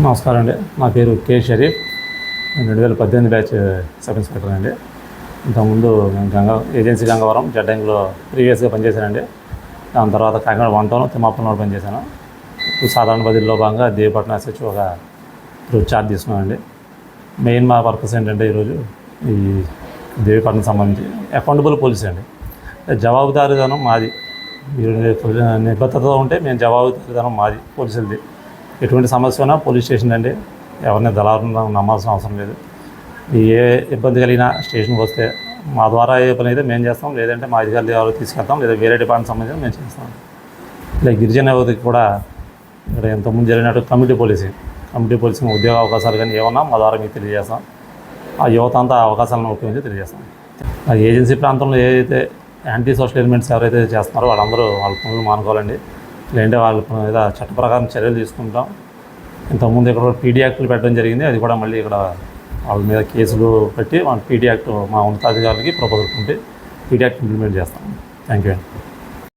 నమస్కారం అండి. నా పేరు కే షరీఫ్. నేను రెండు వేల పద్దెనిమిది బ్యాచ్ సబ్ ఇన్స్పెక్టర్ అండి. ఇంతకుముందు నేను గంగా ఏజెన్సీ గంగవరం జడ్డంగిలో ప్రీవియస్గా పనిచేశానండి. దాని తర్వాత కాకినాడ వన్ టౌన్ తిమ్మాపురంలో పనిచేశాను. ఇప్పుడు సాధారణ బదిలీలో భాగంగా దేవపట్నం ఎస్హెచ్ ఒక ఈరోజు ఛార్జ్ తీసుకున్నానండి. మెయిన్ మా పర్పస్ ఏంటంటే ఈరోజు ఈ దేవీపట్నం సంబంధించి అకౌంటబుల్ పోలీస్ అండి. జవాబుదారీతనం మాది. మీరు నిబద్ధతతో ఉంటే మేము జవాబుదారీతనం మాది పోలీసులది. ఎటువంటి సమస్య ఉన్నా పోలీస్ స్టేషన్ అండి. ఎవరిని దళారులను నమ్మాల్సిన అవసరం లేదు. ఏ ఇబ్బంది కలిగినా స్టేషన్కి వస్తే మా ద్వారా ఏ పని అయితే మేము చేస్తాం లేదంటే మా అధికారులు ఎవరు తీసుకెళ్తాం లేదా వేరే డిపార్ట్మెంట్ సంబంధించి మేము చేస్తాం. ఇలా గిరిజన యువతకి కూడా ఇక్కడ ఇంతకుముందు జరిగినట్టు కమిటీ పోలీసింగ్ కమిటీ పోలీసింగ్ ఉద్యోగ అవకాశాలు కానీ ఏమన్నా మా ద్వారా మీకు తెలియజేస్తాం. ఆ యువత అంతా ఆ అవకాశాలను ఉపయోగించి తెలియజేస్తాం. ఆ ఏజెన్సీ ప్రాంతంలో ఏదైతే యాంటీ సోషల్ ఎలిమెంట్స్ ఎవరైతే చేస్తున్నారో వాళ్ళందరూ వాళ్ళ పనులు మానుకోవాలండి. లేదంటే వాళ్ళ మీద చట్ట ప్రకారం చర్యలు తీసుకుంటాం. ఇంతకుముందు ఇక్కడ పీడీ యాక్టులు పెట్టడం జరిగింది. అది కూడా మళ్ళీ ఇక్కడ వాళ్ళ మీద కేసులు పెట్టి మన పీడీ యాక్ట్ మా ఉన్నతాధికారులకి ప్రపోజల్ ఉంటే పీడీ యాక్ట్ ఇంప్లిమెంట్ చేస్తాం. థ్యాంక్ యూ అండి